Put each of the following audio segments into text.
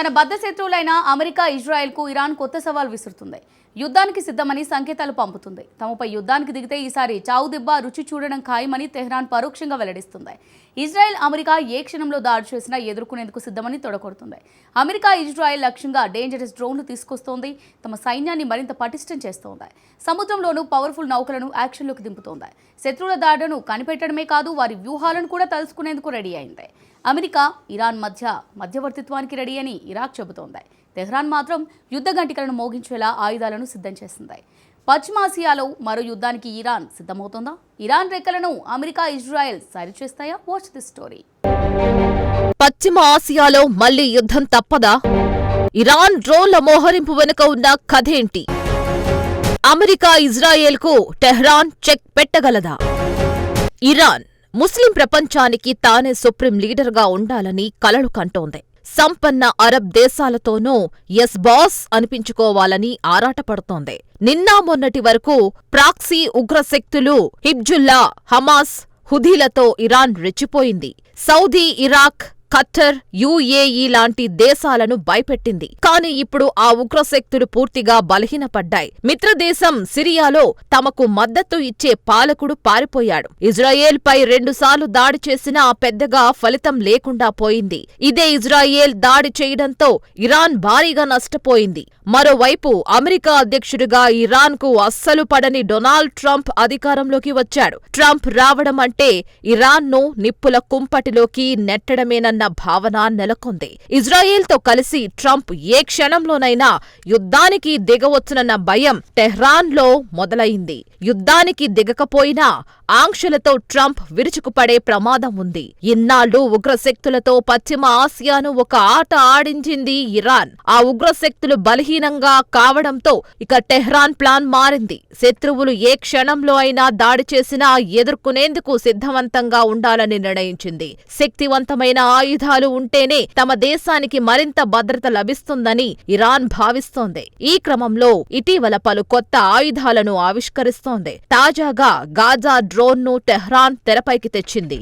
తన బద్ద శత్రువులైన America ఇజ్రాయెల్కు Iran కొత్త సవాల్ విసురుతుంది. యుద్ధానికి సిద్ధమని సంకేతాలు పంపుతుంది. తమపై యుద్ధానికి దిగితే ఈసారి చావు దెబ్బ రుచి చూడడం ఖాయమని తెహ్రాన్ పరోక్షంగా వెల్లడిస్తుంది. ఇజ్రాయెల్ అమెరికా ఏ క్షణంలో దాడి చేసినా ఎదుర్కొనేందుకు సిద్ధమని తొడగొడుతుంది. అమెరికా ఇజ్రాయెల్ లక్ష్యంగా డేంజరస్ డ్రోన్లు తీసుకొస్తోంది. తమ సైన్యాన్ని మరింత పటిష్టం చేస్తోంది. సముద్రంలోనూ పవర్ఫుల్ నౌకలను యాక్షన్లోకి దింపుతోంది. శత్రువుల దాడులను కనిపెట్టడమే కాదు వారి వ్యూహాలను కూడా తలుసుకునేందుకు రెడీ అయింది. అమెరికా ఇరాన్ మధ్య మధ్యవర్తిత్వానికి రెడీ అని ఇరాక్ చెబుతోంది. తెహ్రాన్ మాత్రం యుద్ధ గంటికలను మోగించేలా ఆయుధాలను సిద్ధం చేసింది. పశ్చిమాసియాలో మరో యుద్ధానికి ఇరాన్ సిద్ధమవుతోందా? ఇరాన్ రెక్కలను అమెరికా ఇజ్రాయెల్ సరిచేస్తాయా? వాచ్ ది స్టోరీ పశ్చిమ ఆసియాలో మళ్ళీ యుద్ధం తప్పదా? ఇరాన్ డ్రోన్ల మోహరింపు వెనుక ఉన్న కథేంటి? అమెరికా ఇజ్రాయెల్కు టెహ్రాన్ చెక్ పెట్టగలదా? ఇరాన్ ముస్లిం ప్రపంచానికి తానే సుప్రీం లీడర్గా ఉండాలని కలలు కంటోంది. సంపన్న అరబ్ దేశాలతోనూ ఎస్ బాస్ అనిపించుకోవాలని ఆరాటపడుతోంది. నిన్నా మొన్నటి వరకు ప్రాక్సీ ఉగ్రశక్తులు హిబ్జుల్లా హమాస్ హుధీలతో ఇరాన్ రెచ్చిపోయింది. సౌదీ ఇరాక్ ఖత్తర్ యుఏఈ లాంటి దేశాలను భయపెట్టింది. కాని ఇప్పుడు ఆ ఉగ్రశక్తులు పూర్తిగా బలహీనపడ్డాయి. మిత్రదేశం సిరియాలో తమకు మద్దతు ఇచ్చే పాలకుడు పారిపోయాడు. ఇజ్రాయెల్ పై రెండుసార్లు దాడి చేసినా పెద్దగా ఫలితం లేకుండా పోయింది. ఇదే ఇజ్రాయెల్ దాడి చేయడంతో ఇరాన్ భారీగా నష్టపోయింది. మరోవైపు అమెరికా అధ్యక్షుడిగా ఇరాన్కు అస్సలు పడని డొనాల్డ్ ట్రంప్ అధికారంలోకి వచ్చాడు. ట్రంప్ రావడం అంటే ఇరాన్ను నిప్పుల కుంపటిలోకి నెట్టడమేనన్న భావన నెలకొంది. ఇజ్రాయెల్తో కలిసి ట్రంప్ ఏ క్షణంలోనైనా యుద్ధానికి దిగవచ్చునన్న భయం టెహ్రాన్లో మొదలైంది. యుద్ధానికి దిగకపోయినా ఆంక్షలతో ట్రంప్ విరుచుకుపడే ప్రమాదం ఉంది. ఇన్నాళ్ళు ఉగ్రశక్తులతో పశ్చిమ ఆసియాను ఒక ఆట ఆడించింది ఇరాన్. ఆ ఉగ్రశక్తులు బలహీనంగా కావడంతో ఇక టెహ్రాన్ ప్లాన్ మారింది. శత్రువులు ఏ క్షణంలో అయినా దాడి చేసినా ఎదుర్కొనేందుకు సిద్ధవంతంగా ఉండాలని నిర్ణయించింది. శక్తివంతమైన ఆయుధాలు ఉంటేనే తమ దేశానికి మరింత భద్రత లభిస్తుందని ఇరాన్ భావిస్తోంది. ఈ క్రమంలో ఇటీవల పలు కొత్త ఆయుధాలను ఆవిష్కరిస్తోంది. తాజాగా గాజా డ్రోన్ను టెహ్రాన్ తెరపైకి తెచ్చింది.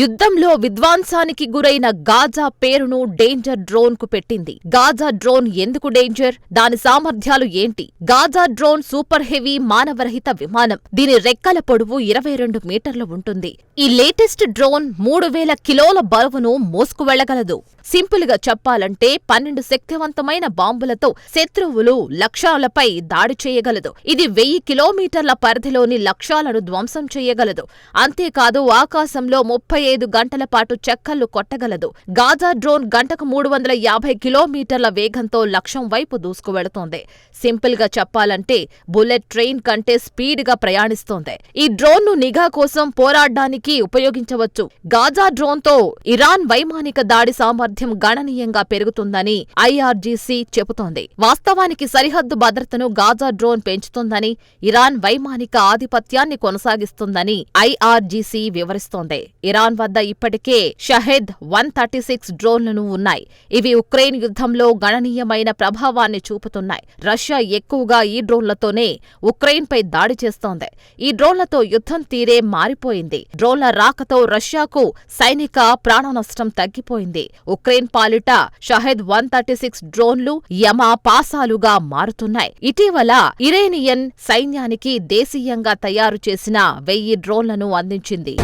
యుద్ధంలో విధ్వంసానికి గురైన గాజా పేరును డేంజర్ డ్రోన్కు పెట్టింది. గాజా డ్రోన్ ఎందుకు డేంజర్? దాని సామర్థ్యాలు ఏంటి? గాజా డ్రోన్ సూపర్ హెవీ మానవరహిత విమానం. దీని రెక్కల పొడవు ఇరవై రెండు మీటర్లు ఉంటుంది. ఈ లేటెస్ట్ డ్రోన్ మూడు వేల కిలోల బరువును మోసుకు వెళ్ళగలదు సింపుల్గా చెప్పాలంటే పన్నెండు శక్తివంతమైన బాంబులతో శత్రువులు లక్ష్యాలపై దాడి చేయగలదు. ఇది వెయ్యి కిలోమీటర్ల పరిధిలోని లక్ష్యాలను ధ్వంసం చేయగలదు. అంతేకాదు ఆకాశంలో ముప్పై ఐదు గంటల పాటు చెక్కలు కొట్టగలదు. గాజా డ్రోన్ గంటకు మూడు వందల యాభై కిలోమీటర్ల వేగంతో లక్ష్యం వైపు దూసుకువెళుతోంది. సింపుల్గా చెప్పాలంటే బుల్లెట్ ట్రైన్ కంటే స్పీడ్గా ప్రయాణిస్తోంది. ఈ డ్రోన్ను నిఘా కోసం పోరాడడానికి ఉపయోగించవచ్చు. గాజా డ్రోన్తో ఇరాన్ వైమానిక దాడి సామర్థ్యం గణనీయంగా పెరుగుతుందని ఐఆర్జీసీ చెబుతోంది. వాస్తవానికి సరిహద్దు భద్రతను గాజా డ్రోన్ పెంచుతుందని ఇరాన్ వైమానిక ఆధిపత్యాన్ని కొనసాగిస్తుందని ఐఆర్జీసీ వివరిస్తోంది. ఇరాన్ వద్ద ఇప్పటికే షహెద్ వన్ థర్టీ సిక్స్ డ్రోన్లను ఉన్నాయి. ఇవి ఉక్రెయిన్ యుద్ధంలో గణనీయమైన ప్రభావాన్ని చూపుతున్నాయి. రష్యా ఎక్కువగా ఈ డ్రోన్లతోనే ఉక్రెయిన్పై దాడి చేస్తోంది. ఈ డ్రోన్లతో యుద్ధం తీరే మారిపోయింది. డ్రోన్ల రాకతో రష్యాకు సైనిక ప్రాణనష్టం తగ్గిపోయింది. ఉక్రెయిన్ పాలిట షహెద్ వన్ థర్టీ సిక్స్ డ్రోన్లు యమ పాసాలుగా మారుతున్నాయి. ఇటీవల ఇరేనియన్ సైన్యానికి దేశీయంగా తయారు చేసిన వెయ్యి డ్రోన్లను అందించింది.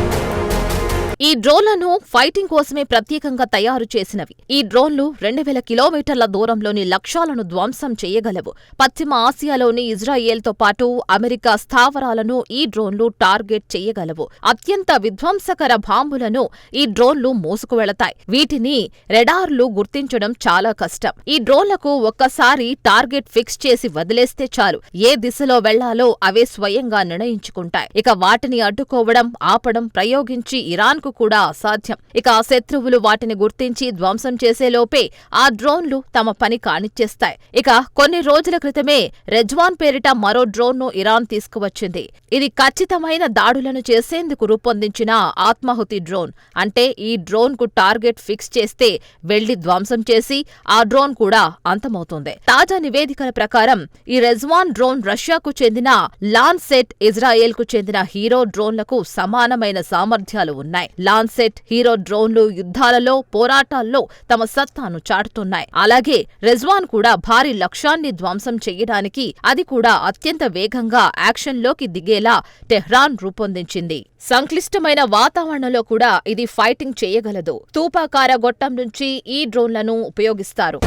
ఈ డ్రోన్లను ఫైటింగ్ కోసమే ప్రత్యేకంగా తయారు చేసినవి. ఈ డ్రోన్లు రెండు వేల కిలోమీటర్ల దూరంలోని లక్ష్యాలను ధ్వంసం చేయగలవు. పశ్చిమ ఆసియాలోని ఇజ్రాయెల్తో పాటు అమెరికా స్థావరాలను ఈ డ్రోన్లు టార్గెట్ చేయగలవు. అత్యంత విధ్వంసకర బాంబులను ఈ డ్రోన్లు మోసుకువెళతాయి. వీటిని రెడార్లు గుర్తించడం చాలా కష్టం. ఈ డ్రోన్లకు ఒక్కసారి టార్గెట్ ఫిక్స్ చేసి వదిలేస్తే చాలు. ఏ దిశలో వెళ్ళాలో అవే స్వయంగా నిర్ణయించుకుంటాయి. ఇక వాటిని అడ్డుకోవడం ఆపడం ప్రయోగించి ఇరాన్కు కూడా అసాధ్యం. ఇక శత్రువులు వాటిని గుర్తించి ధ్వంసం చేసేలోపే ఆ డ్రోన్లు తమ పని కానిచ్చేస్తాయి. ఇక కొన్ని రోజుల క్రితమే రెజ్వాన్ పేరిట మరో డ్రోన్ను ఇరాన్ తీసుకువచ్చింది. ఇది ఖచ్చితమైన దాడులను చేసేందుకు రూపొందించిన ఆత్మాహుతి డ్రోన్. అంటే ఈ డ్రోన్కు టార్గెట్ ఫిక్స్ చేస్తే వెళ్ళి ధ్వంసం చేసి ఆ డ్రోన్ కూడా అంతమవుతుంది. తాజా నివేదికల ప్రకారం ఈ రెజ్వాన్ డ్రోన్ రష్యాకు చెందిన లాన్సెట్ ఇజ్రాయెల్కు చెందిన హీరో డ్రోన్లకు సమానమైన సామర్థ్యాలు ఉన్నాయి. లాన్సెట్ హీరో డ్రోన్లు యుద్ధాలలో పోరాటాల్లో తమ సత్తాను చాటుతున్నాయి. అలాగే రెజ్వాన్ కూడా భారీ లక్ష్యాన్ని ధ్వంసం చేయడానికి అది కూడా అత్యంత వేగంగా యాక్షన్లోకి దిగేలా టెహ్రాన్ రూపొందించింది. సంక్లిష్టమైన వాతావరణంలో కూడా ఇది ఫైటింగ్ చేయగలదు. తూపాకార గొట్టం నుంచి ఈ డ్రోన్లను ఉపయోగిస్తారు.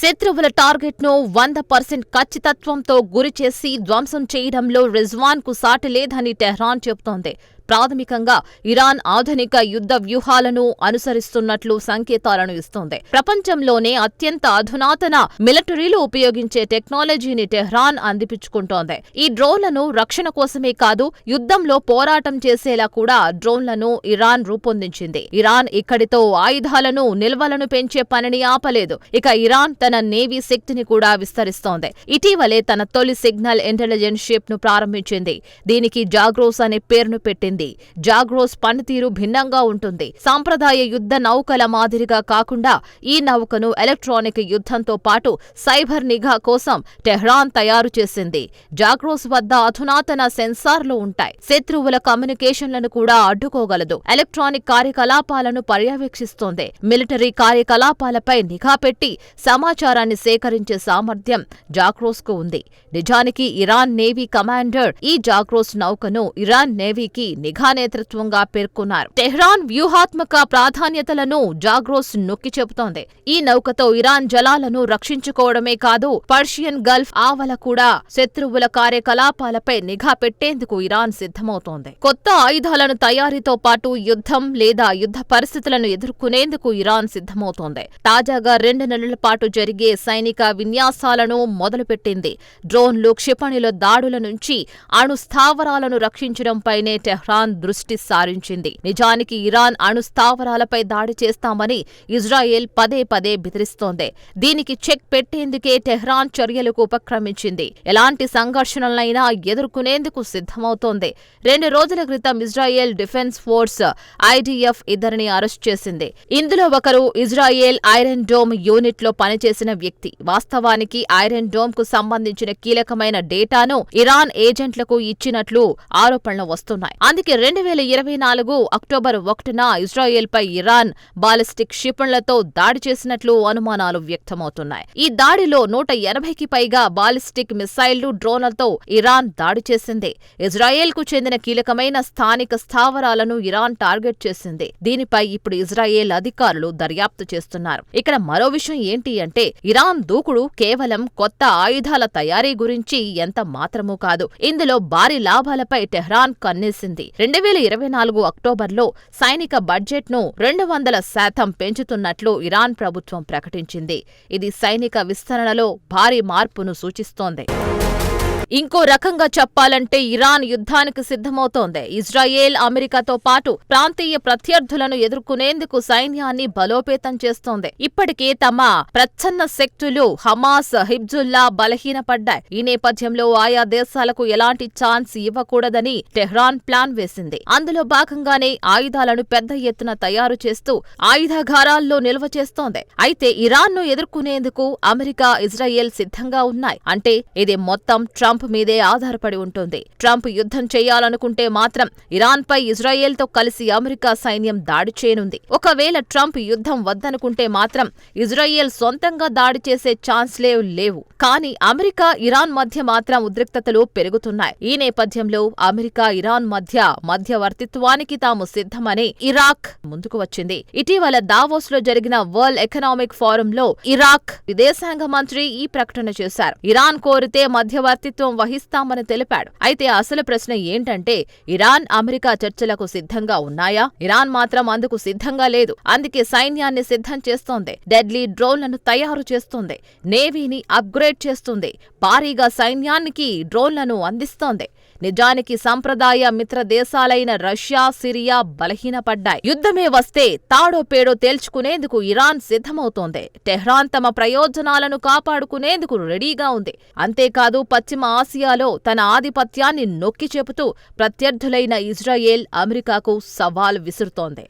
శత్రువుల టార్గెట్ను వంద పర్సెంట్ ఖచ్చితత్వంతో గురి చేసి ధ్వంసం చేయడంలో రిజ్వాన్కు సాటి లేదని టెహ్రాన్ చెబుతోంది. ప్రాథమికంగా ఇరాన్ ఆధునిక యుద్ధ వ్యూహాలను అనుసరిస్తున్నట్లు సంకేతాలను ఇస్తోంది. ప్రపంచంలోనే అత్యంత అధునాతన మిలిటరీలు ఉపయోగించే టెక్నాలజీని టెహ్రాన్ అందిపించుకుంటోంది ఈ డ్రోన్లను రక్షణ కోసమే కాదు యుద్ధంలో పోరాటం చేసేలా కూడా డ్రోన్లను ఇరాన్ రూపొందించింది. ఇరాన్ ఇక్కడితో ఆయుధాలను నిల్వలను పెంచే పనిని ఆపలేదు. ఇక ఇరాన్ తన నేవీ శక్తిని కూడా విస్తరిస్తోంది. ఇటీవలే తన తొలి సిగ్నల్ ఇంటెలిజెన్స్ షిప్ను ప్రారంభించింది. దీనికి జాగ్రోస్ అనే పేరును పెట్టింది. జాగ్రోస్ పనితీరు భిన్నంగా ఉంటుంది. సాంప్రదాయ యుద్ధ నౌకల మాదిరిగా కాకుండా ఈ నౌకను ఎలక్ట్రానిక్ యుద్ధంతో పాటు సైబర్ నిఘా కోసం టెహ్రాన్ తయారు చేసింది. జాగ్రోస్ వద్ద అధునాతన సెన్సార్లు ఉంటాయి. శత్రువుల కమ్యూనికేషన్లను కూడా అడ్డుకోగలదు. ఎలక్ట్రానిక్ కార్యకలాపాలను పర్యవేక్షిస్తోంది. మిలిటరీ కార్యకలాపాలపై నిఘా పెట్టి సమాచారాన్ని సేకరించే సామర్థ్యం జాక్రోస్కు ఉంది. నిజానికి ఇరాన్ నేవీ కమాండర్ ఈ జాగ్రోస్ నౌకను ఇరాన్ నేవీకి నిఘా నేతృత్వంగా పేర్కొన్నారు. టెహ్రాన్ వ్యూహాత్మక ప్రాధాన్యతలను జాగ్రోస్ నొక్కి చెబుతోంది. ఈ నౌకతో ఇరాన్ జలాలను రక్షించుకోవడమే కాదు పర్షియన్ గల్ఫ్ ఆవల కూడా శత్రువుల కార్యకలాపాలపై నిఘా పెట్టేందుకు ఇరాన్ సిద్ధమవుతోంది. కొత్త ఆయుధాలను తయారీతో పాటు యుద్ధం లేదా యుద్ధ పరిస్థితులను ఎదుర్కొనేందుకు ఇరాన్ సిద్ధమవుతోంది. తాజాగా రెండు నెలల పాటు జరిగే సైనిక విన్యాసాలను మొదలుపెట్టింది. డ్రోన్లు క్షిపణిల దాడుల నుంచి అణు స్థావరాలను రక్షించడంపైనే టెహ్రాన్ దృష్టి సారించింది. నిజానికి ఇరాన్ అణు స్థావరాలపై దాడి చేస్తామని ఇజ్రాయెల్ పదే పదే బెదిరిస్తోంది. దీనికి చెక్ పెట్టేందుకే టెహ్రాన్ చర్యలకు ఉపక్రమించింది. ఎలాంటి సంఘర్షణలైనా ఎదుర్కొనేందుకు సిద్ధమవుతోంది. రెండు రోజుల క్రితం ఇజ్రాయెల్ డిఫెన్స్ ఫోర్స్ ఐడిఎఫ్ ఇద్దరిని అరెస్ట్ చేసింది. ఇందులో ఒకరు ఇజ్రాయెల్ ఐరన్ డోమ్ యూనిట్లో పనిచేసిన వ్యక్తి. వాస్తవానికి ఐరన్ డోమ్కు సంబంధించిన కీలకమైన డేటాను ఇరాన్ ఏజెంట్లకు ఇచ్చినట్లు ఆరోపణలు వస్తున్నాయి. అందుకే రెండు వేల ఇరవై నాలుగు అక్టోబర్ ఒకటిన ఇజ్రాయెల్పై ఇరాన్ బాలిస్టిక్ క్షిపణులతో దాడి చేసినట్లు అనుమానాలు వ్యక్తమవుతున్నాయి. ఈ దాడిలో నూట ఎనభైకి పైగా బాలిస్టిక్ మిసైళ్ళు డ్రోన్లతో ఇరాన్ దాడి చేసింది. ఇజ్రాయెల్కు చెందిన కీలకమైన స్థానిక స్థావరాలను ఇరాన్ టార్గెట్ చేసింది. దీనిపై ఇప్పుడు ఇజ్రాయెల్ అధికారులు దర్యాప్తు చేస్తున్నారు. ఇక్కడ మరో విషయం ఏంటి అంటే ఇరాన్ దూకుడు కేవలం కొత్త ఆయుధాల తయారీ గురించి ఎంత మాత్రమూ కాదు. ఇందులో భారీ లాభాలపై టెహ్రాన్ కన్నేసింది. రెండు వేల ఇరవై నాలుగు అక్టోబర్లో సైనిక బడ్జెట్ను రెండు వందల శాతం పెంచుతున్నట్లు ఇరాన్ ప్రభుత్వం ప్రకటించింది. ఇది సైనిక విస్తరణలో భారీ మార్పును సూచిస్తోంది. ఇంకో రకంగా చెప్పాలంటే ఇరాన్ యుద్ధానికి సిద్ధమవుతోంది. ఇజ్రాయెల్ అమెరికాతో పాటు ప్రాంతీయ ప్రత్యర్థులను ఎదుర్కొనేందుకు సైన్యాన్ని బలోపేతం చేస్తోంది. ఇప్పటికే తమ ప్రచ్ఛన్న శక్తులు హమాస్ హిబ్జుల్లా బలహీనపడ్డాయి. ఈ నేపథ్యంలో ఆయా దేశాలకు ఎలాంటి ఛాన్స్ ఇవ్వకూడదని టెహ్రాన్ ప్లాన్ వేసింది. అందులో భాగంగానే ఆయుధాలను పెద్ద ఎత్తున తయారు చేస్తూ ఆయుధాగారాల్లో నిల్వ చేస్తోంది. అయితే ఇరాన్ను ఎదుర్కొనేందుకు అమెరికా ఇజ్రాయెల్ సిద్ధంగా ఉన్నాయి. అంటే ఇది మొత్తం ట్రంప్ ట్రంప్ మీదే ఆధారపడి ఉంటుంది. ట్రంప్ యుద్ధం చేయాలనుకుంటే మాత్రం ఇరాన్పై ఇజ్రాయెల్తో కలిసి అమెరికా సైన్యం దాడి చేయనుంది. ఒకవేళ ట్రంప్ యుద్ధం వద్దనుకుంటే మాత్రం ఇజ్రాయెల్ సొంతంగా దాడి చేసే ఛాన్స్లే లేవు. కానీ అమెరికా ఇరాన్ మధ్య మాత్రం ఉద్రిక్తతలు పెరుగుతున్నాయి. ఈ నేపథ్యంలో అమెరికా ఇరాన్ మధ్య మధ్యవర్తిత్వానికి తాము సిద్ధమని ఇరాక్ ముందుకు వచ్చింది. ఇటీవల దావోస్లో జరిగిన వరల్డ్ ఎకనామిక్ ఫోరంలో ఇరాక్ విదేశాంగ మంత్రి ఈ ప్రకటన చేశారు. ఇరాన్ కోరితే మధ్యవర్తిత్వం వహిస్తామని తెలిపాడు. అయితే అసలు ప్రశ్న ఏంటంటే ఇరాన్ అమెరికా చర్చలకు సిద్ధంగా ఉన్నాయా? ఇరాన్ మాత్రం అందుకు సిద్ధంగా లేదు. అందుకే సైన్యాన్ని సిద్ధం చేస్తోంది. డెడ్లీ డ్రోన్లను తయారు చేస్తోంది. నేవీని అప్గ్రేడ్ చేస్తుంది. భారీగా సైన్యానికి డ్రోన్లను అందిస్తోంది. నిజానికి సంప్రదాయ మిత్ర దేశాలైన రష్యా సిరియా బలహీనపడ్డాయి. యుద్ధమే వస్తే తాడో పేడో తేల్చుకునేందుకు ఇరాన్ సిద్ధమవుతోంది. టెహ్రాన్ తమ ప్రయోజనాలను కాపాడుకునేందుకు రెడీగా ఉంది. అంతేకాదు పశ్చిమ ఆసియాలో తన ఆధిపత్యాన్ని నొక్కి చెబుతూ ప్రత్యర్థులైన ఇజ్రాయెల్ అమెరికాకు సవాల్ విసురుతోంది.